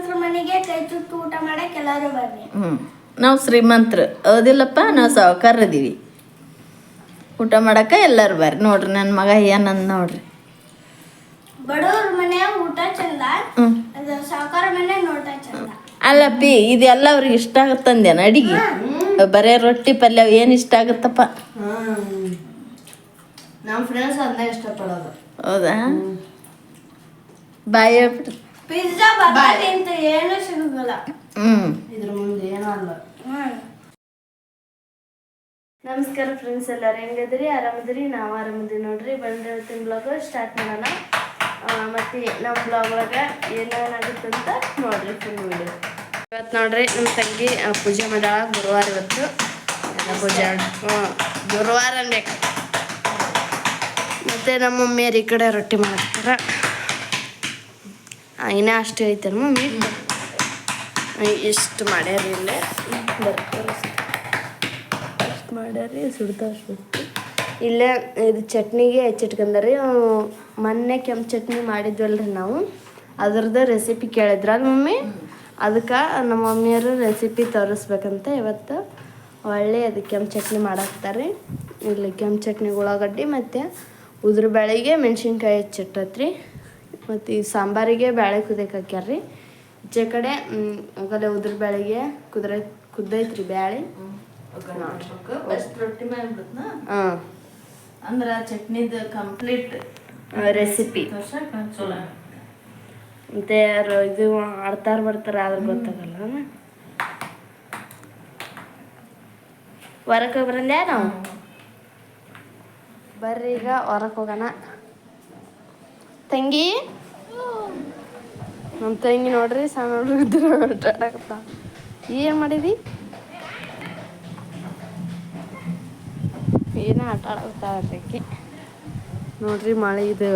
ಶ್ರೀಮಂತರ ಮನೆಗೆ ಕೈ ತುತ್ತು ಊಟ ಮಾಡಕ್ಕೆ ಎಲ್ಲರೂ ಬರ್ರಿ. ಹ್ಞೂ ನಾವು ಶ್ರೀಮಂತ್ರ. ಹೌದಿಲ್ಲಪ್ಪ ನಾವು ಸಾವುಕಾರ ಇದೀವಿ ಊಟ ಮಾಡಕ್ಕೆ ಎಲ್ಲರೂ ಬರ್ರಿ. ನೋಡ್ರಿ ನನ್ನ ಮಗ ಏನಂದ್ ನೋಡ್ರಿ. ಬಡವ್ರ ಮನೆ ಊಟ ಚಂದ ಅದು ಸಾವುಕಾರ ಮನೆ ನೋಟ ಚಂದ. ಅಲ್ಲಪ್ಪಿ ಇದೆಲ್ಲ ಅವ್ರಿಗೆ ಇಷ್ಟ ಆಗುತ್ತಂದೇನ ಅಡಿಗೆ? ಬರೇ ರೊಟ್ಟಿ ಪಲ್ಯ ಏನು ಇಷ್ಟ ಆಗುತ್ತಪ್ಪ? ನಮ್ಮ ಫ್ರೆಂಡ್ಸ್ ಅದನ್ನ ಇಷ್ಟಪಡೋದು. ಹೌದಾ? ಬಾಯ್ ಹೇಳ್ಬಿಟ್ಟು ಪಿಜ್ಜಾ ಬರ್ಗರ್ ಅಂತ ಏನು ಸಿಗುದಿಲ್ಲ. ಹ್ಞೂ ಇದ್ರ ಮುಂದೆ ಏನೂ ಅಲ್ಲ. ಹ್ಮ್. ನಮಸ್ಕಾರ ಫ್ರೆಂಡ್ಸ್ ಎಲ್ಲರೂ ಹೆಂಗದ್ರಿ ಆರಾಮದ್ರಿ ನಾವು ಆರಾಮದ್ರಿ ನೋಡ್ರಿ. ಬಂದ್ರೆ ಇವತ್ತಿನ ಬ್ಲಾಗ್ ಸ್ಟಾರ್ಟ್ ಮಾಡೋಣ. ಮತ್ತೆ ನಮ್ಮ ಬ್ಲಾಗ್ ಒಳಗೆ ಏನೇನಾಗುತ್ತೆ ಅಂತ ನೋಡ್ರಿ ಫುಲ್ ವಿಡಿಯೋ ಇವತ್ತು ನೋಡ್ರಿ ನಮ್ಮ ತಂಗಿ ಪೂಜೆ ಮಾಡ ಗುರುವಾರ ಇವತ್ತು. ಎಲ್ಲ ಪೂಜೆ ಹ್ಞೂ ಗುರುವಾರ ಅನ್ಬೇಕು. ಮತ್ತು ನಮ್ಮ ಮಮ್ಮಿಯರ್ ಈ ಕಡೆ ರೊಟ್ಟಿ ಮಾಡ್ತಾರ. ಇನ್ನೂ ಅಷ್ಟು ಐತೆ ಮಮ್ಮಿ? ಇಷ್ಟು ಮಾಡ್ಯಾರಿ ಇಲ್ಲೇ. ಬರ್ತಾರೆ ಎಷ್ಟು ಮಾಡ್ಯಾರಿ ಸುಡ್ತಾವ ಸುಡ್ತು. ಇಲ್ಲೇ ಇದು ಚಟ್ನಿಗೆ ಹೆಚ್ಚಿಟ್ಕೊಂಡಾರಿ ಮೊನ್ನೆ ಕೆಂಪು ಚಟ್ನಿ ಮಾಡಿದ್ವಲ್ರಿ ನಾವು. ಅದ್ರದ್ದು ರೆಸಿಪಿ ಕೇಳಿದ್ರಲ್ಲ ಮಮ್ಮಿ? ಅದಕ್ಕೆ ನಮ್ಮ ಮಮ್ಮಿಯವರು ರೆಸಿಪಿ ತೋರಿಸ್ಬೇಕಂತ ಇವತ್ತು. ಒಳ್ಳೆ ಅದು ಕೆಂಪು ಚಟ್ನಿ ಮಾಡಾಕ್ತಾರೆ ಇಲ್ಲಿ ಕೆಂಪು ಚಟ್ನಿ ಉಳ್ಳಾಗಡ್ಡಿ ಮತ್ತು ಉದ್ರ ಬೇಳೆಗೆ ಮೆಣಸಿನ್ಕಾಯಿ ಹೆಚ್ಚಿಟ್ಟತ್ರಿ ಮತ್ತು ಈ ಸಾಂಬಾರಿಗೆ ಬೇಳೆ ಕುದಿಯಕ್ಕೆ ಹಾಕ್ಯಾರ್ರಿ ಈಚೆ ಕಡೆ ಆಗಲೇ ಉದ್ರ ಬೇಳೆಗೆ ಕುದ್ರೆ ಕುದ್ದೈತ್ರಿ ಮಾಡ್ಬಿಡ್ತನ ಹಾಂ. ಅಂದ್ರೆ ಚಟ್ನಿದು ಕಂಪ್ಲೀಟ್ ರೆಸಿಪಿ ಮತ್ತೆ ಇದು ಆಡ್ತಾರ ಬರ್ತಾರ ಆದ್ರೆ ಗೊತ್ತಾಗಲ್ಲ ಹೊರಕ್ಕೆ ಬರಲ್ಲ ನಾವು? ಬರ್ರಿ ಈಗ ಹೊರಕ್ಕೆ ಹೋಗೋಣ. ತಂಗಿ? ನಮ್ಮ ತಂಗಿ ನೋಡ್ರಿ ಸಣ್ಣ ಆಡಕತ್ತ ಏನು ಮಾಡಿದಿ? ಏನೋ ಆಟ ಅದಕ್ಕೆ? ನೋಡ್ರಿ ಮಳೆ ಇದು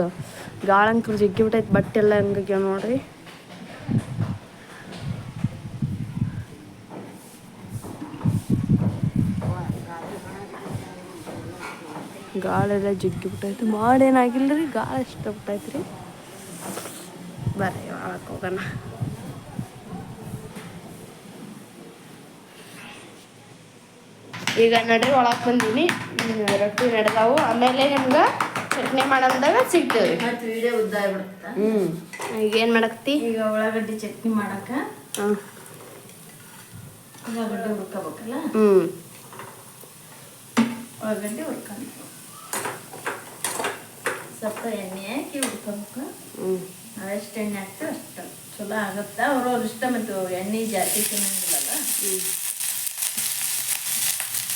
ಗಾಳಂಕರು ಜಗ್ಗಿ ಬಿಟ್ಟೈತೆ, ಬಟ್ಟೆ ಎಲ್ಲ ಹೆಂಗ್ಯಾವ ನೋಡ್ರಿ. ಗಾಳೆಲ್ಲ ಜಗ್ಗಿ ಬಿಟ್ಟೈತೆ. ಮಾಡೇನಾಗಿಲ್ಲ ಗಾಳ ಇಷ್ಟ ಬಿಟ್ಟೈತೆ ರೀ ಬರ್ರಿ ಒಳಕ್ಕೆ ಹೋಗೋಣ ಈಗ ನಡೆ ಒಳಗೆ ಬಂದೀನಿ. ರೊಟ್ಟಿ ನಡೆದಾವು. ಆಮೇಲೆ ನಿಮ್ಗೆ ಚಟ್ನಿ ಮಾಡಂದಾಗ ಸಿಗ್ತೇವೆ ಮತ್ತು ವಿಡಿಯೋ ಉದ್ದ ಆಗ್ಬಿಡುತ್ತ? ಹ್ಞೂ ಈಗ ಏನು ಮಾಡಕತ್ತಿ? ಈಗ ಉಳ್ಳಾಗಡ್ಡಿ ಚಟ್ನಿ ಮಾಡಕ್ಕೆ ಹಾಂ. ಉಳ್ಳಾಗಡ್ಡಿ ಹುರ್ಕೋಬೇಕಲ್ಲ? ಹ್ಞೂ ಉಳ್ಳಾಗಡ್ಡಿ ಹುರ್ಕೊಂಡು. ಸ್ವಲ್ಪ ಎಣ್ಣೆ ಹಾಕಿ ಹುರ್ಕೋಬೇಕು. ಹ್ಞೂ ನಾವೆಷ್ಟು ಎಣ್ಣೆ ಹಾಕ್ತೀವಿ ಅಷ್ಟು. ಚಲೋ ಆಗುತ್ತೆ. ಅವ್ರವ್ರ ಇಷ್ಟ ಮತ್ತು ಎಣ್ಣೆ ಜಾಸ್ತಿ ತಿನ್ನಂಗಿಲ್ಲಲ್ಲ.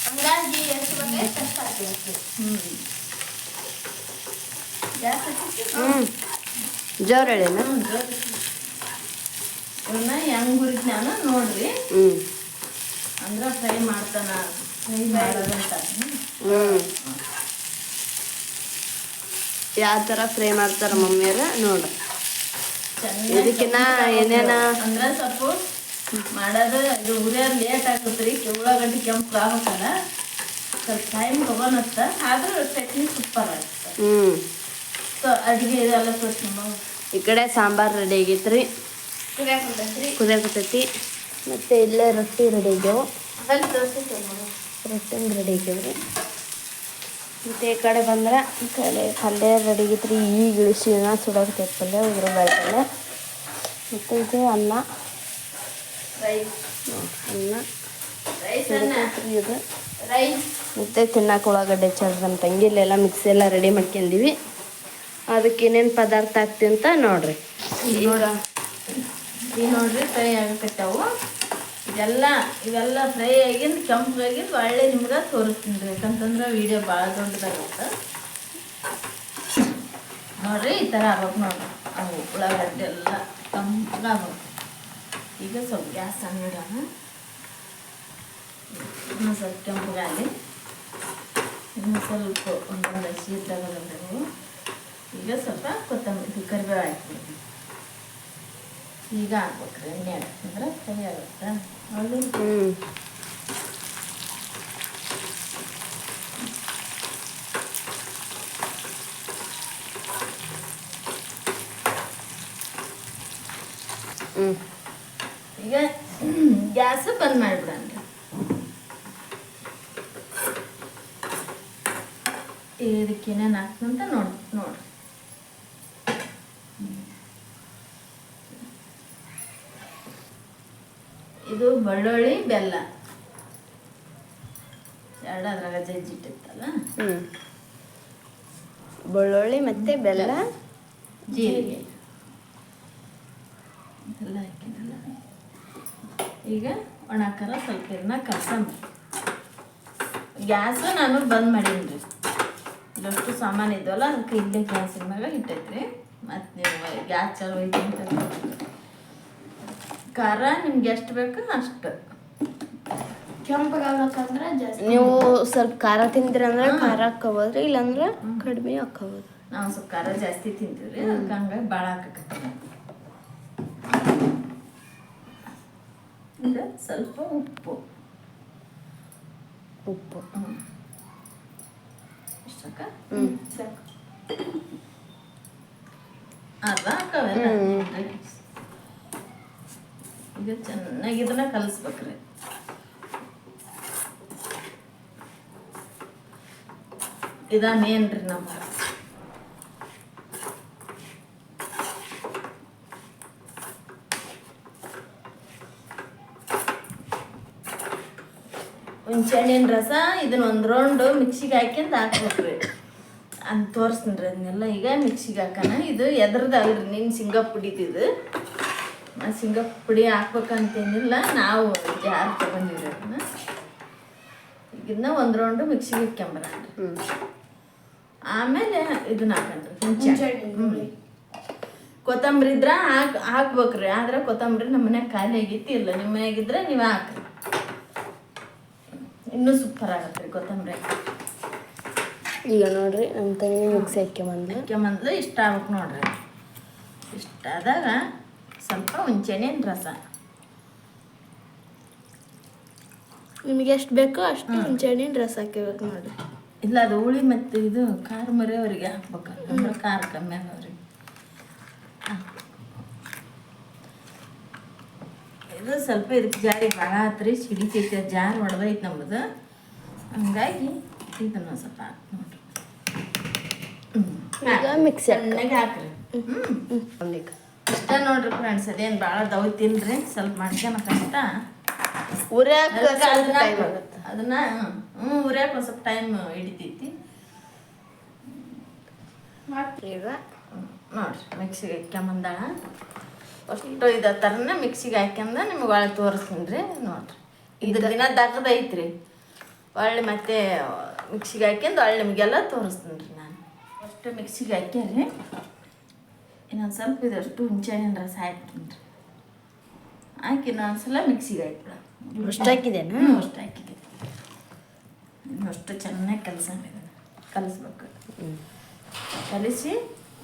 ಹಂಗಾಗಿ ಎಷ್ಟು ಬಗ್ಗೆ ಹ್ಞೂ ಜಾಸ್ತಿ ಹ್ಞೂ ಜೋರು. ಇವನ್ನ ಹೆಂಗ್ ಹುರಿದ್ ನಾನು ನೋಡ್ರಿ. ಹ್ಞೂ ಅಂದ್ರೆ ಫ್ರೈ ಮಾಡ್ತಾನ. ಫ್ರೈ ಮಾಡೋದಂತ. ಹ್ಞೂ ಯಾವ ಥರ ಫ್ರೈ ಮಾಡ್ತಾರ ಮಮ್ಮಿಯರ ನೋಡ್ರಿ ಇದಕ್ಕಿನ್ನ ಏನೇನ? ಅಂದ್ರೆ ಸ್ವಲ್ಪ ಮಾಡೋದು ಇದು ಉರಿಯ ಲೇಟ್ ಆಗುತ್ತೆ ಉಳ್ಳಾಗಡ್ಡಿ ಕೆಂಪು ಆಗ್ಬೇಕಲ್ಲ ಸ್ವಲ್ಪ ಟೈಮ್ ತಗೊಳತ್ತ. ಆದ್ರೂ ಚಟ್ನಿ ಸೂಪರ್ ಆಗುತ್ತೆ. ಹ್ಞೂ ಸೊ ಅಡುಗೆ ಇದೆಲ್ಲ ತೋರಿಸ್ಕೊಂಬ ಈ ಕಡೆ ಸಾಂಬಾರು ರೆಡಿ ಆಗೈತ್ರಿ ಕುದಿಯಾಕ ಕುಂತೈತ್ರಿ ಕುದಿಯಾಕತ್ತೈತಿ. ಮತ್ತು ಇಲ್ಲೇ ರೊಟ್ಟಿ ರೆಡಿ ಆಗ್ಯಾವ ರೊಟ್ಟಿ ರೊಟ್ಟಿನ ರೆಡಿ ಆಗ್ಯಾವ್ರಿ ಮತ್ತು ಈ ಕಡೆ ಬಂದ್ರೆ ಕಲೆ ಕಡೆ ಪಲ್ಯ ರೆಡಿ ರೀ ಈಗ ಇಳಿಸಿ ಸುಡಾಕತ್ತೈತಿ ಪಲ್ಯ ಉದ್ರ ಬೇಳೆ ಪಲ್ಯ ಮತ್ತು ಇದು ಅನ್ನ. ಅನ್ನ. ಇದು. ರೈಸ್. ಮತ್ತೆ ತಿನ್ನಕ್ಕೆ ಉಳ್ಳಾಗಡ್ಡೆ ಹೆಚ್ಚಾಡ್ದು ನಮ್ಮ ತಂಗಿ ಇಲ್ಲೆಲ್ಲ ಮಿಕ್ಸಿ ಎಲ್ಲ ರೆಡಿ ಮಾಡ್ಕೊಂಡಿವಿ. ಅದಕ್ಕೆ ಏನೇನು ಪದಾರ್ಥ ಹಾಕ್ತೀವಿ ಅಂತ ನೋಡ್ರಿ. ನೋಡ್ರಿ ಫ್ರೈ ಆಗಕತ್ತಾವು ಇದೆಲ್ಲ ಇವೆಲ್ಲ ಫ್ರೈ ಆಗಿಂದ ಕೆಂಪಗಾಗಿಂದ ಒಳ್ಳೆ ನಿಮ್ಗೆ ತೋರಿಸ್ತೀನಿ ರೀ. ಯಾಕಂತಂದ್ರೆ ವಿಡಿಯೋ ಭಾಳ ದೊಡ್ಡದಾಗುತ್ತೆ. ನೋಡ್ರಿ ಈ ಥರ ಆಗ್ಬೇಕು ನೋಡ್ರಿ. ಅವು ಉಳ್ಳಾಗಡ್ಡೆ ಎಲ್ಲ ಕೆಂಪಾಗಬೇಕು ಈಗ ಸ್ವಲ್ಪ ಗ್ಯಾಸ್ ಇಡೋಣ. ಇನ್ನೂ ಸ್ವಲ್ಪ ಕೆಂಪಗಾಗಿ ಇನ್ನೂ ಸ್ವಲ್ಪ ಒಂದೊಂದು ಹಸಿ ತಗೋಬೇಕು ಈಗ ಸ್ವಲ್ಪ ಕೊತ್ತಂಬರಿ, ಕರಿಬೇವು ಹಾಕ್ಬಿಡ್ತೀನಿ ಈಗ ಹಾಕ್ಬೇಕ್ರಿ ಎಣ್ಣೆ ಹಾಕಿದ್ರೆ ಫ್ರೈ ಆಗುತ್ತೆ. ಅಲ್ಲಿ ಈಗ ಗ್ಯಾಸ್ ಬಂದ್ ಮಾಡಿಬಿಡನ್ರಿ ಇದಕ್ಕೆ ಏನೇನು ಹಾಕ್ತಂತ ನೋಡಿ ನೋಡ್ರಿ ಇದು ಬೆಳ್ಳುಳ್ಳಿ ಬೆಲ್ಲ. ಎರಡು ಅದ್ರಾಗ ಜಜ್ಜಿಟ್ಟಿರ್ತಲ್ಲ ಹ್ಞೂ ಬೆಳ್ಳುಳ್ಳಿ ಮತ್ತು ಬೆಲ್ಲ. ಜೀರಿಗೆ. ಎಲ್ಲ ಹಾಕಿನಲ್ಲ ಈಗ ಒಣ ಖಾರ ಸ್ವಲ್ಪ ಇದನ್ನ ಕರ್ಸಂಬ ಗ್ಯಾಸು ನಾನು ಬಂದ್ ಮಾಡೀನಿ ರೀ ಇದಷ್ಟು ಸಾಮಾನು ಇದ್ದವಲ್ಲ ಅದಕ್ಕೆ ಇಲ್ಲೇ ಗ್ಯಾಸಿನ ಮ್ಯಾಗ ಇಟ್ಟೈತ್ರಿ ಮತ್ತು ನೀವು ಗ್ಯಾಸ್ ಚಲೋ ಐತಿ ಅಂತ. ಖಾರ ನಿಮ್ಗೆ ಎಷ್ಟು ಬೇಕು ಅಷ್ಟು. ಕೆಂಪಗಾಗತ್ತಂದ್ರೆ ಜಾಸ್ತಿ ನೀವು ಸ್ವಲ್ಪ ಖಾರ ತಿಂದ್ರಂದ್ರೆ ಖಾರ ಹಾಕೋಬೋದ್ರಿ ಇಲ್ಲಾಂದ್ರೆ ಕಡಿಮೆ ಹಾಕೋಬೋದು ನಾವು ಸ್ವಲ್ಪ ಖಾರ ಜಾಸ್ತಿ ತಿಂತೀವಿ ರೀ ಅದಕ್ಕೆ ಹಂಗಾಗಿ ಭಾಳ ಹಾಕಕತ್ತೀವಿ. ಈಗ ಸ್ವಲ್ಪ ಉಪ್ಪು. ಉಪ್ಪು. ಹ್ಮ್. ಇಷ್ಟ್ ಸಾಕ? ಹಾಕವೆಲ್ಲ ಹ್ಮ್. ಚೆನ್ನಾಗಿ ಇದನ್ನ ಕಲಿಸ್ಬೇಕ್ರಿ. ಇದ ಮೇನ್ ರೀ ನಮ್ಮ ಹುಣ್ಸೆಹಣ್ಣಿನ ರಸ, ಇದನ್ನ ಒಂದು ರೌಂಡು ಮಿಕ್ಸಿಗೆ ಹಾಕ್ಯಂತ ಹಾಕ್ಬೇಕ್ರಿ. ಅಂತ ತೋರಿಸ್ತೀನಿ ಅದನ್ನೆಲ್ಲ ಈಗ ಮಿಕ್ಸಿಗೆ ಹಾಕೋಣ. ಇದು ಎದ್ರದ್ದು ಅಲ್ರಿ ನಿನ್ನ ಶೇಂಗಾ ಪುಡಿದಿದ್ದು ನಾ ಶೇಂಗಾ ಪುಡಿ ಹಾಕ್ಬೇಕಂತೇನಿಲ್ಲ. ನಾವು ಯಾರು ತಗೊಂಡಿವ್ರಿ ಅದನ್ನ ಇದನ್ನ ಒಂದು ರೌಂಡು ಮಿಕ್ಸಿಗೆ ಇಕ್ಕೊಂಬರೋಣ ಹ್ಞೂ ಆಮೇಲೆ ಇದನ್ನ ಹಾಕಣ್ರಿ ಹುಂಚೆ. ಕೊತ್ತಂಬರಿ ಇದ್ರ ಹಾಕ್ ಹಾಕ್ಬೇಕ್ರಿ. ಆದ್ರೆ ಕೊತ್ತಂಬರಿ ನಮ್ಮ ಮನ್ಯಾಗ ಖಾಲಿ ಆಗಿತ್ತು ಇಲ್ಲ. ನಿಮ್ಮ ಮನೆಯಾಗಿದ್ರೆ ನೀವು ಹಾಕ್ರಿ. ಇನ್ನೂ ಸೂಪರ್ ಆಗತ್ರಿ ಕೊತ್ತಂಬರಿ. ಈಗ ನೋಡ್ರಿ ನಮ್ಮ ತಂಗಿ ಮಿಕ್ಸಿ ಹಾಕ್ಯಂಬಂದು ಹಾಕ್ಯಂಬಂದು ಇಷ್ಟ ಆಗ್ಬೇಕು ನೋಡ್ರಿ. ಇಷ್ಟ ಆದಾಗ ಸ್ವಲ್ಪ ಹುಂಚೆಹಣ್ಣಿನ ರಸ ನಿಮಗೆ ಎಷ್ಟು ಬೇಕೋ ಅಷ್ಟು ಹುಂಚೆಹಣ್ಣಿನ ರಸ ಹಾಕಿಬೇಕು ನೋಡಿ. ಇಲ್ಲ ಅದು ಹುಳಿ ಮತ್ತು ಇದು ಖಾರ ಮರಿಯವರಿಗೆ ಹಾಕ್ಬೇಕು. ಅಂದ್ರೆ ಖಾರ ಕಮ್ಮಿ ಆಗೋರಿಗೆ ಇದು ಸ್ವಲ್ಪ ಇದಕ್ಕೆ ಜಾರಿ ಭಾಳ ಆತ್ರಿ ಸಿಡಿತೈತೆ ಜಾರ್ ಹೊಡೆದೈತೆ ನಮ್ಮದು ಹಂಗಾಗಿ ಇದನ್ನು ಸ್ವಲ್ಪ ಹಾಕಿ ನೋಡ್ರಿ. ಈಗ ಮಿಕ್ಸಿ ಹಾಕ್ರಿ. ಹ್ಞೂ ಇಷ್ಟ ನೋಡ್ರಿ ಫ್ರೆಂಡ್ಸ್ ಅದೇನು ಭಾಳ ದವ್ ಸ್ವಲ್ಪ ಮಾಡ್ಕೊಳ ಕಷ್ಟ ಉರಿಯಾಕ ಸ್ವಲ್ಪ ಅದನ್ನ ಹ್ಞೂ ಉರಿಯಾಕ ಒಂದು ಸ್ವಲ್ಪ ಟೈಮ್ ಹಿಡಿತೈತಿ. ಈಗ. ನೋಡ್ರಿ ಮಿಕ್ಸಿಗೆ ಹಾಕ್ಯಂಬಂದಾಳ. ಅಷ್ಟು ಇದ ಥರನ ಮಿಕ್ಸಿಗೆ ಹಾಕ್ಯಂದ ನಿಮ್ಗೆ ಒಳ್ಳೆ ತೋರಿಸ್ತೀನಿ ರೀ ನೋಡ್ರಿ. ಇದು ದಿನ ದಗದ ಐತ್ರಿ ಒಳ್ಳೆ ಮತ್ತೆ ಮಿಕ್ಸಿಗೆ ಹಾಕ್ಯಂದು ಒಳ್ಳೆ ನಿಮಗೆಲ್ಲ ತೋರಿಸ್ತೀನಿ ರೀ ನಾನು. ಅಷ್ಟು ಮಿಕ್ಸಿಗೆ ಹಾಕ್ಯಾರಿ ಇನ್ನೊಂದು ಸ್ವಲ್ಪ ಇದಷ್ಟು ಹುಂಚೆಹಣ್ಣಿನ ರಸ ಹಾಕ್ತೀನಿ. ಹಾಕಿ ಇನ್ನೊಂದು ಸಲ ಮಿಕ್ಸಿಗೆ ಹಾಕ್ಬಿಡ. ಅಷ್ಟು ಹಾಕಿದೇನಾ ಅಷ್ಟು ಹಾಕಿದೆ ಇನ್ನಷ್ಟು ಚೆನ್ನಾಗಿ ಕಲಸ ಕಲಿಸ್ಬೇಕು. ಕಲಸಿ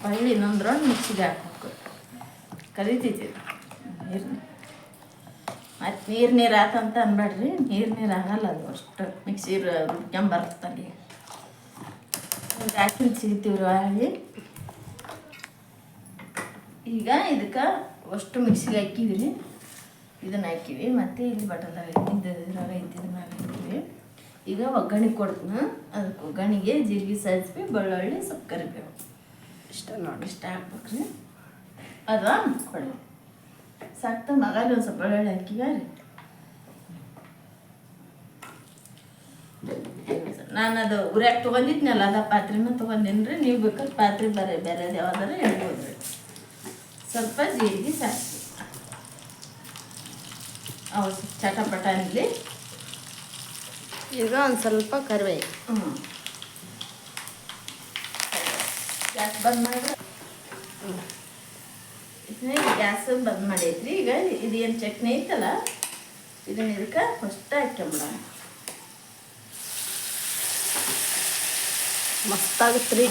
ಹೊಳ್ಳಿ ಇನ್ನೊಂದು ರೌಂಡ್ ಮಿಕ್ಸಿಗೆ ಹಾಕ್ಬೇಕು. ಕಲಿತೈತಿ ನೀರು ಮತ್ತು ನೀರು ನೀರು ಆತಂತ ಅನ್ಬೇಡ್ರಿ ನೀರು ನೀರು ಆಗಲ್ಲ ಅದು ಅಷ್ಟು. ಮಿಕ್ಸಿ ರುಬ್ಕೊಂಬರ್ತಲ್ಲಿ ಹಾಕಿ ಸಿಗ್ತೀವಿ ರೀ ಹೊಳ್ಳಿ ಈಗ ಇದಕ್ಕೆ ಅಷ್ಟು ಮಿಕ್ಸಿಗೆ ಹಾಕಿದ್ರಿ. ಇದನ್ನ ಹಾಕಿವಿ ಮತ್ತು ಇಲ್ಲಿ ಬಟಲ್ ಇದು ಇದ್ರಾಗ ಐತಿ ಇದನ್ನಾಗ ಹಾಕಿವಿ ಈಗ ಒಗ್ಗರಣೆ ಕೊಡ್ತೀನಿ ಅದಕ್ಕೆ ಒಗ್ಗರಣೆಗೆ ಜೀರಿಗೆ ಸಾಸಿವೆ ಬೆಳ್ಳುಳ್ಳಿ ಸ್ವಲ್ಪ ಕರಿಬೇವು ಇಷ್ಟ ನೋಡಿ. ಇಷ್ಟ ಹಾಕ್ಬೇಕ್ರಿ ಅದು ಕೊಡಿ. ಸಾಕ್ತ ಮಗಾಲಿ ಒಂದು ಸ್ವಲ್ಪ ಬೆಳ್ಳುಳ್ಳಿ ಹಾಕಿಗ ರೀ ನಾನು ಅದು ಉರಿಯಾಕ ತೊಗೊಂಡಿದ್ನಲ್ಲ ಅದ ಪಾತ್ರೆನ ತೊಗೊಂಡೇನಿ ರೀ ನೀವು ಬೇಕಾದ್ರೆ ಪಾತ್ರೆ ಬೇರೆ ಬೇರೆ ಯಾವ್ದಾರ ಹೇಳ್ಬೋದು ರೀ ಸ್ವಲ್ಪ ಜೀರಿಗೆ ಸಾಸಿವೆ ಅವು ಚಟಪಟ ಅನ್ನಲಿ ಈಗ ಒಂದು ಸ್ವಲ್ಪ ಕರಿವೆ ಹ್ಞೂ ಗ್ಯಾಸ್ ಬಂದ್ ಮಾಡಿ ಗ್ಯಾಸ್ ಬಂದ್ ಮಾಡೈತ್ರಿ ಈಗ ಇದೇನು ಚಟ್ನಿ ಐತಲ್ಲ ಇದನ್ನ ಇದಕ್ಕೆ ಫಸ್ಟ್ ಹಾಕ್ಕೊಂಬಿಡೋಣ ಮಸ್ತಾಗುತ್ತೆ ರೀ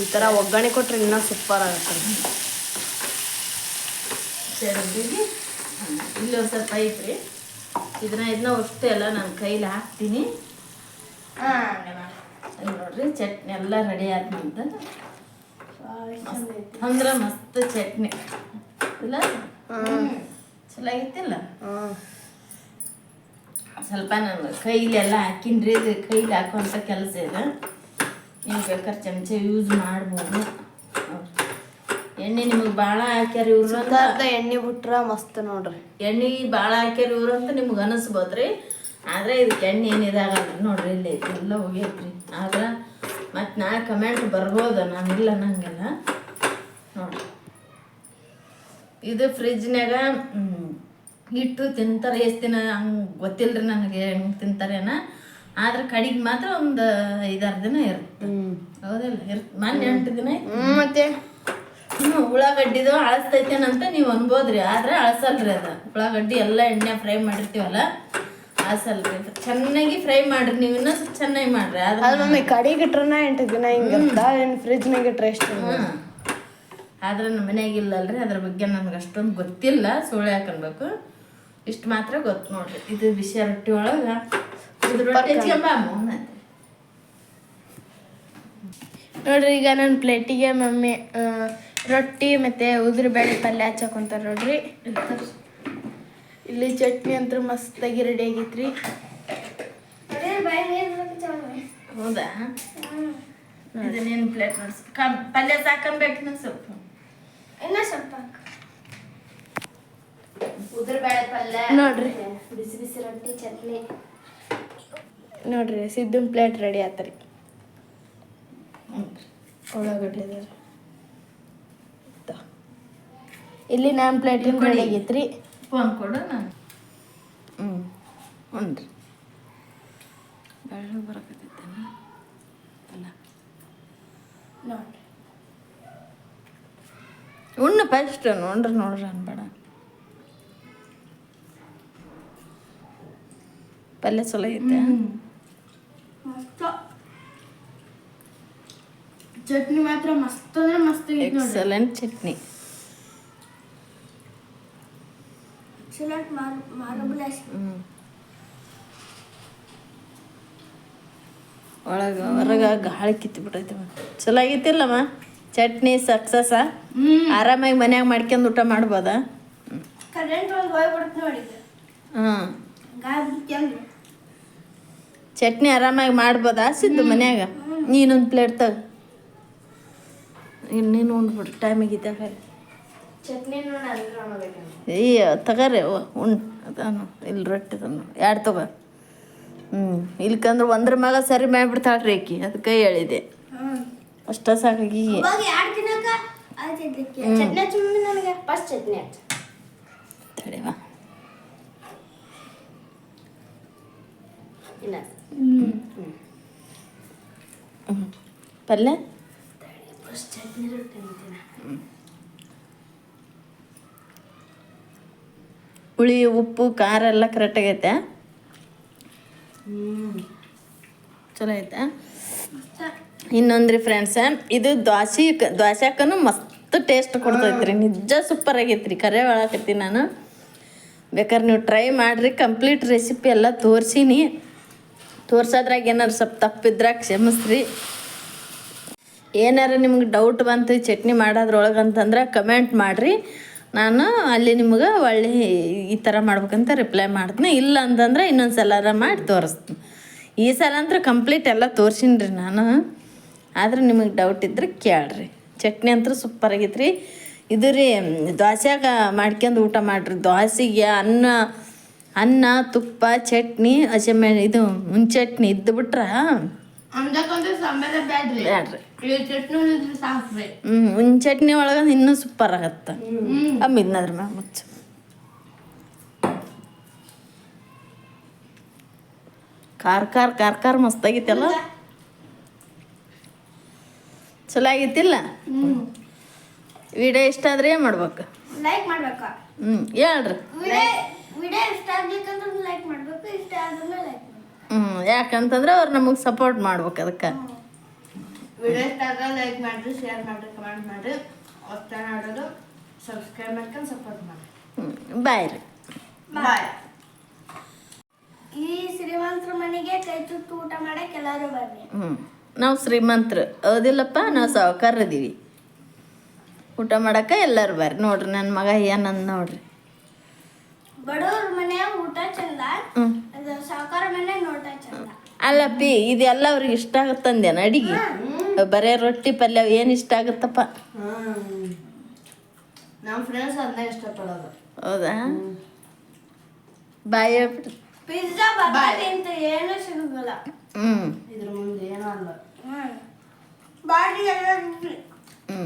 ಈ ಥರ ಒಗ್ಗರಣೆ ಕೊಟ್ರೆ ಇನ್ನೂ ಸೂಪರ್ ಆಗುತ್ತೆ. ಚೆರಗಿಗೆ ಇಲ್ಲಿ ಒಂದು ಸ್ವಲ್ಪ ಐತ್ರಿ. ಇದನ್ನ ಇದನ್ನ ಅಷ್ಟೇ ಎಲ್ಲ ನನ್ನ ಕೈಲಿ ಹಾಕ್ತೀನಿ. ನೋಡ್ರಿ ಚಟ್ನಿ ಎಲ್ಲ ರೆಡಿ ಆದ್ನಂತ ಭಾಳ ಅಂದ್ರೆ ಮಸ್ತ್ ಚಟ್ನಿ. ಇಲ್ಲ? ಚಲೋ ಸ್ವಲ್ಪ ಸ್ವಲ್ಪ ನಾನು ಕೈಲೆಲ್ಲ ಹಾಕಿನ್ರಿ ಇದು ಕೈಲಿ ಹಾಕುವಂಥ ಕೆಲಸ ಇದೆ. ನೀವು ಬೇಕಾದ್ರೆ ಚಮಚ ಯೂಸ್ ಮಾಡ್ಬೋದು. ಎಣ್ಣೆ ನಿಮಗೆ ಭಾಳ ಹಾಕ್ಯಾರ ಇವ್ರು ಅಂತ. ಎಣ್ಣೆ ಬಿಟ್ರ ಮಸ್ತ್ ನೋಡ್ರಿ. ಎಣ್ಣೆ ಭಾಳ ಹಾಕ್ಯಾರ ಇವ್ರು ಅಂತ ನಿಮ್ಗೆ ಅನಿಸ್ಬೋದ್ರಿ? ಆದರೆ ಇದಕ್ಕೆ ಎಣ್ಣೆ ಏನು ಇದಾಗಲ್ಲ ನೋಡ್ರಿ ಇಲ್ಲಿ ಎಲ್ಲ ಹೋಗ್ಯೈತ್ರಿ ಆದ್ರೆ ಮತ್ತು ನಾ ಕಮೆಂಟ್ ಬರ್ಬೋದು? ನಾನು ಇಲ್ಲ ಅನ್ನಂಗಿಲ್ಲ. ನೋಡ್ರಿ. ಇದು ಫ್ರಿಜ್ನಾಗ ಇಟ್ಟು ತಿಂತಾರೆ. ಎಷ್ಟು ದಿನ ಹಂಗೆ ಗೊತ್ತಿಲ್ಲ ರೀ ನನಗೆ ಹೆಂಗೆ ತಿಂತಾರೇನ. ಆದ್ರೆ ಕಡಿಗೆ ಮಾತ್ರ ಒಂದು ಐದಾರು ದಿನ ಇರುತ್ತೆ ಹೌದಿಲ್ಲ? ಇರ್ತ. ಮೊನ್ನೆ ಎಂಟು ದಿನ ಮತ್ತೆ? ಹ್ಞೂ ಉಳ್ಳಾಗಡ್ಡಿದು ಅಳಸ್ತೈತೇನಂತ ನೀವು ಅನ್ಬೋದ್ರಿ ಆದ್ರೆ ಅಳಸಲ್ರಿ ಅದು. ಉಳ್ಳಾಗಡ್ಡಿ ಎಲ್ಲ ಎಣ್ಣೆ ಫ್ರೈ ಮಾಡಿರ್ತೀವಲ್ಲ ಅಳಸಲ್ರಿ ಅದು. ಚೆನ್ನಾಗಿ ಫ್ರೈ ಮಾಡ್ರಿ ನೀವು ಇನ್ನೂ ಸ್ವಲ್ಪ ಚೆನ್ನಾಗಿ ಮಾಡ್ರಿ ಆದ್ರೆ ಅದು ಮಮ್ಮಿ ಕಡಿಗೆ ಇಟ್ರನ ಎಂಟು ದಿನ ಹಿಂಗಿರ್ತ ಏನು ಫ್ರಿಜ್ನಾಗ ಇಟ್ರೆ ಎಷ್ಟು. ಆದ್ರೆ ನಮ್ಮ ಮನ್ಯಾಗ ಇಲ್ಲಲ್ರಿ ಅದ್ರ ಬಗ್ಗೆ ನನ್ಗೆ ಅಷ್ಟೊಂದು ಗೊತ್ತಿಲ್ಲ ಸುಳ್ಳು ಹಾಕನ್ಬೇಕು ಇಷ್ಟು ಮಾತ್ರ ಗೊತ್ತು ನೋಡ್ರಿ. ಇದು ಬಿಸಿ ರೊಟ್ಟಿ ಒಳಗೆ ಇದು ರೊಟ್ಟಿ ನೋಡ್ರಿ ಈಗ ನನ್ನ ಪ್ಲೇಟಿಗೆ ಮಮ್ಮಿ ರೊಟ್ಟಿ ಮತ್ತು ಉದುರು ಬೇಳೆ ಪಲ್ಯ ಹಚ್ಚಕೊಂತಾರೆ ನೋಡ್ರಿ. ಇಲ್ಲಿ ಚಟ್ನಿ ಅಂತೂ ಮಸ್ತಾಗಿ ರೆಡಿ ಆಗೈತ್ರಿ. ಹೌದಾ? ಇದನ್ನೇನು ಪ್ಲೇಟ್ ನೋಡ್ಸಿ ಪಲ್ಯ ಸಾಕನ್ಬೇಕು ಇನ್ನೊಂದು ಸ್ವಲ್ಪ. ಇನ್ನೂ ಸ್ವಲ್ಪ ಉದ್ರ ಬೇಳೆ ಪಲ್ಯ ನೋಡ್ರಿ. ಬಿಸಿ ಬಿಸಿ ರೊಟ್ಟಿ ಚಟ್ನಿ. ನೋಡ್ರಿ ಸಿದ್ದಿನ ಪ್ಲೇಟ್ ರೆಡಿ ಆತ್ರಿ. ಹ್ಞೂ ಉಳ್ಳಾಗಡ್ಡಿ ಇಲ್ಲಿ ನಮ್ಮ ಪ್ಲೇಟಿನ ರೆಡಿ ಆಗೈತ್ರಿ ಫೋನ್ ಕೊಡು ನಾನು. ಹ್ಞೂ ಹ್ಞೂ ರೀ ಬೆಳ್ಳು ಬರಕತ್ತೈತೇನ ಅಲ್ಲ. ನೋಡಿ ಉಣ್ಣು ಫಸ್ಟ್ ನೋಡ್ರಿ ನೋಡ್ರಿ ಅನ್ಬೇಡ. ಪಲ್ಯ ಚಲೋ ಐತೆ? ಚಟ್ನಿ ಮಾತ್ರ ಮಸ್ತ್ ಅಂದ್ರೆ ಮಸ್ತ್ ಎಕ್ಸಲೆಂಟ್ ಚಟ್ನಿ. ಮಾರಬಲ್ ಹ್ಞೂ ಒಳಗೆ ಹೊರಗೆ ಗಾಳಿ ಕಿತ್ತು ಬಿಟ್ಟೈತೆ ಚಲೋ ಆಗೈತಿಲ್ಲಮ್ಮ? ಚಟ್ನಿ ಸಕ್ಸಸ್? ಆರಾಮಾಗಿ ಮನ್ಯಾಗ ಮಾಡ್ಕೊಂಡು ಊಟ ಮಾಡ್ಬೋದಾ? ಚಟ್ನಿ ಆರಾಮಾಗಿ ಮಾಡ್ಬೋದಾ ಸಿದ್ದು ಮನ್ಯಾಗ? ನೀನೊಂದು ಪ್ಲೇಟ್ ತಗ. ಇನ್ನೇನು ಉಂಡ್ಬಿಡ್ರಿ ಟೈಮ್ ಆಗಿದ್ದಾಗ ಅಯ್ಯ ತಗರಿ ಉಣ್ ಅದಾನು ಇಲ್ಲಿ ರೊಟ್ಟಿ ಅದನ್ನು. ಎರಡು ತಗೋ. ಹ್ಞೂ ಇಲ್ಕಂದ್ರೆ ಒಂದ್ರ ಮ್ಯಾಗ ಸರಿ ಮಾಡಿಬಿಡ್ತಾಳ್ರಿ ಆಕಿ ಅದಕ್ಕೆ ಹೇಳಿದೆ. ಅಷ್ಟ ಸಾಕಾಗಿ ಚಟ್ನಿ ಎರಡು ದಿನಕ್ಕ ಆಯ್ತಿದ್ದಕ್ಕೆ ಚಟ್ನಿ ಹಚ್ಚಿ ನನಗೆ ಫಸ್ಟ್ ಚಟ್ನಿ ಹಚ್ಚ ತಡೆವ ಇಲ್ಲ ಹ್ಞೂ ಪಲ್ಯ ಫಸ್ಟ್ ಚಟ್ನಿ ರೊಟ್ಟಿ ಅಂತೀನಿ ಹುಳಿ ಉಪ್ಪು ಖಾರ ಎಲ್ಲ ಕರೆಕ್ಟ್ ಆಗೈತೆ. ಚಲೋ ಐತೆ. ಇನ್ನೊಂದ್ರಿ ಫ್ರೆಂಡ್ಸ ಇದು ದ್ವಾಸಿ ದ್ವಾಸ್ಯಾಕನು ಮಸ್ತ್ ಟೇಸ್ಟ್ ಕೊಡ್ತೈತ್ರಿ. ನಿಜ ಸೂಪರ್ ಆಗೈತ್ರಿ. ಕರೆ ಹೇಳಕತ್ತೀನಿ ನಾನು. ಬೇಕಾದ್ರೆ ನೀವು ಟ್ರೈ ಮಾಡಿರಿ. ಕಂಪ್ಲೀಟ್ ರೆಸಿಪಿ ಎಲ್ಲ ತೋರಿಸೀನಿ. ತೋರ್ಸೋದ್ರಾಗ ಏನಾರು ಸ್ವಲ್ಪ ತಪ್ಪಿದ್ರಾಗ ಕ್ಷಮಿಸ್ರಿ. ಏನಾರು ನಿಮ್ಗೆ ಡೌಟ್ ಬಂತು ಚಟ್ನಿ ಮಾಡೋದ್ರೊಳಗೆ ಅಂತಂದ್ರೆ ಕಮೆಂಟ್ ಮಾಡಿರಿ. ನಾನು ಅಲ್ಲಿ ನಿಮ್ಗೆ ಒಳ್ಳೆ ಈ ಥರ ಮಾಡ್ಬೇಕಂತ ರಿಪ್ಲೈ ಮಾಡ್ತೀನಿ. ಇಲ್ಲ ಅಂತಂದ್ರೆ ಇನ್ನೊಂದು ಸಲ ಮಾಡಿ ತೋರಿಸ್ತೀನಿ. ಈ ಸಲ ಅಂದ್ರೆ ಕಂಪ್ಲೀಟ್ ಎಲ್ಲ ತೋರ್ಸಿನಿ ರೀ ನಾನು. ಆದ್ರೆ ನಿಮಗೆ ಡೌಟ್ ಇದ್ರೆ ಕೇಳ್ರಿ. ಚಟ್ನಿ ಅಂತೂ ಸೂಪರ್ ರೀ ಇದು ರೀ ದೋಸೆಗ ಮಾಡ್ಕೊಂಡು ಊಟ ಮಾಡಿರಿ. ದೋಸೆಗೆ ಅನ್ನ ಅನ್ನ, ತುಪ್ಪ, ಚಟ್ನಿ ಹಸಿಮೆ ಇದು ಮುಂಚಟ್ನಿ ಇದ್ದು ಬಿಟ್ರೆ ಅಂದಕ್ಕಂದ್ರೆ ಸಾಂಬಾರ ಬ್ಯಾಡ್ರಿ. ಬ್ಯಾಡ್ರಿ. ಈ ಚಟ್ನಿ ಉಳಿದ್ರೆ ಸಾಕ್ರಿ. ಹ್ಞೂ ಒಂದು ಚಟ್ನಿ ಒಳಗೆ ಇನ್ನೂ ಸೂಪರ್ ಆಗತ್ತೆ. ಅಮ್ಮಿದ್ನದ್ರ ಮ್ಯಾಗ ಮುಚ್ಚು. ಕಾರ್ ಖಾರ ಖಾರ ಖಾರ ಮಸ್ತಾಗಿತ್ತಲ್ಲ ಚಲೋ ಆಗಿತ್ತಿಲ್ಲ ವಿಡಿಯೋ ಇಷ್ಟ ಆದ್ರೆ ಏನು ಮಾಡ್ಬೇಕು. ಲೈಕ್ ಮಾಡ್ಬೇಕಾ. ಹ್ಞೂ ಹೇಳ್ರಿ. ವಿಡಿಯೋ ಇಷ್ಟ ಆಗ್ಬೇಕಂದ್ರೆ ಲೈಕ್ ಮಾಡ್ಬೇಕು ಇಷ್ಟ ಆದ್ರೆ ಲೈಕ್ ಮಾಡ್ಬೇಕು ಹ್ಞೂ ಯಾಕಂತಂದ್ರೆ ಅವ್ರು ನಮಗೆ ಸಪೋರ್ಟ್ ಮಾಡ್ಬೇಕು ಅದಕ್ಕೆ. ವಿಡಿಯೋ ಇಷ್ಟ ಲೈಕ್ ಮಾಡ್ರಿ ಶೇರ್ ಮಾಡ್ರಿ ಕಮೆಂಟ್ ಮಾಡ್ರಿ. ಹೊಸ ನೋಡೋದು ಸಬ್ಸ್ಕ್ರೈಬ್ ಮಾಡ್ಕೊಂಡು ಸಪೋರ್ಟ್ ಮಾಡಿ ಹ್ಞೂ ಬಾಯ್ ರೀ. ಬಾಯ್ ಈ ಶ್ರೀಮಂತರ ಮನೆಗೆ ಕೈ ತುತ್ತು ಊಟ ಮಾಡಕ್ಕೆ ಎಲ್ಲರೂ ಬರ್ರಿ. ಹ್ಞೂ ನಾವು ಶ್ರೀಮಂತರು. ಹೌದಿಲ್ಲಪ್ಪ ನಾವು ಊಟ ಮಾಡಕ್ಕೆ ಎಲ್ಲರೂ ಬರ್ರಿ. ನೋಡ್ರಿ ನನ್ನ ಮಗ ಏನಂದ್ ನೋಡ್ರಿ. ಬಡವ್ರ ಮನೆಯ ಊಟ ಚಂದ. ಹ್ಞೂ ಅಲ್ಲ ಪಿ ಇದೆಲ್ಲ ಅವ್ರಿಗೆ ಇಷ್ಟ ಆಗುತ್ತಂದೇನ ಅಡಿಗೆ? ಬರೇ ರೊಟ್ಟಿ ಪಲ್ಯ ಏನು ಇಷ್ಟ ಆಗುತ್ತಪ್ಪ? ನಮ್ಮ ಫ್ರೆಂಡ್ಸ್ ಅದನ್ನ ಇಷ್ಟಪಡೋದು. ಹೌದಾ? ಬಾಯಿ ಪಿಜ್ಜಾ ಬಟಾಟೆ ಅಂತ ಏನೂ ಸಿಗಲ್ಲ ಹ್ಞೂ ಇದ್ರ ಮುಂದೆ ಏನೂ ಅಲ್ಲ. ಬಾಡಿಗೆ ಹ್ಞೂ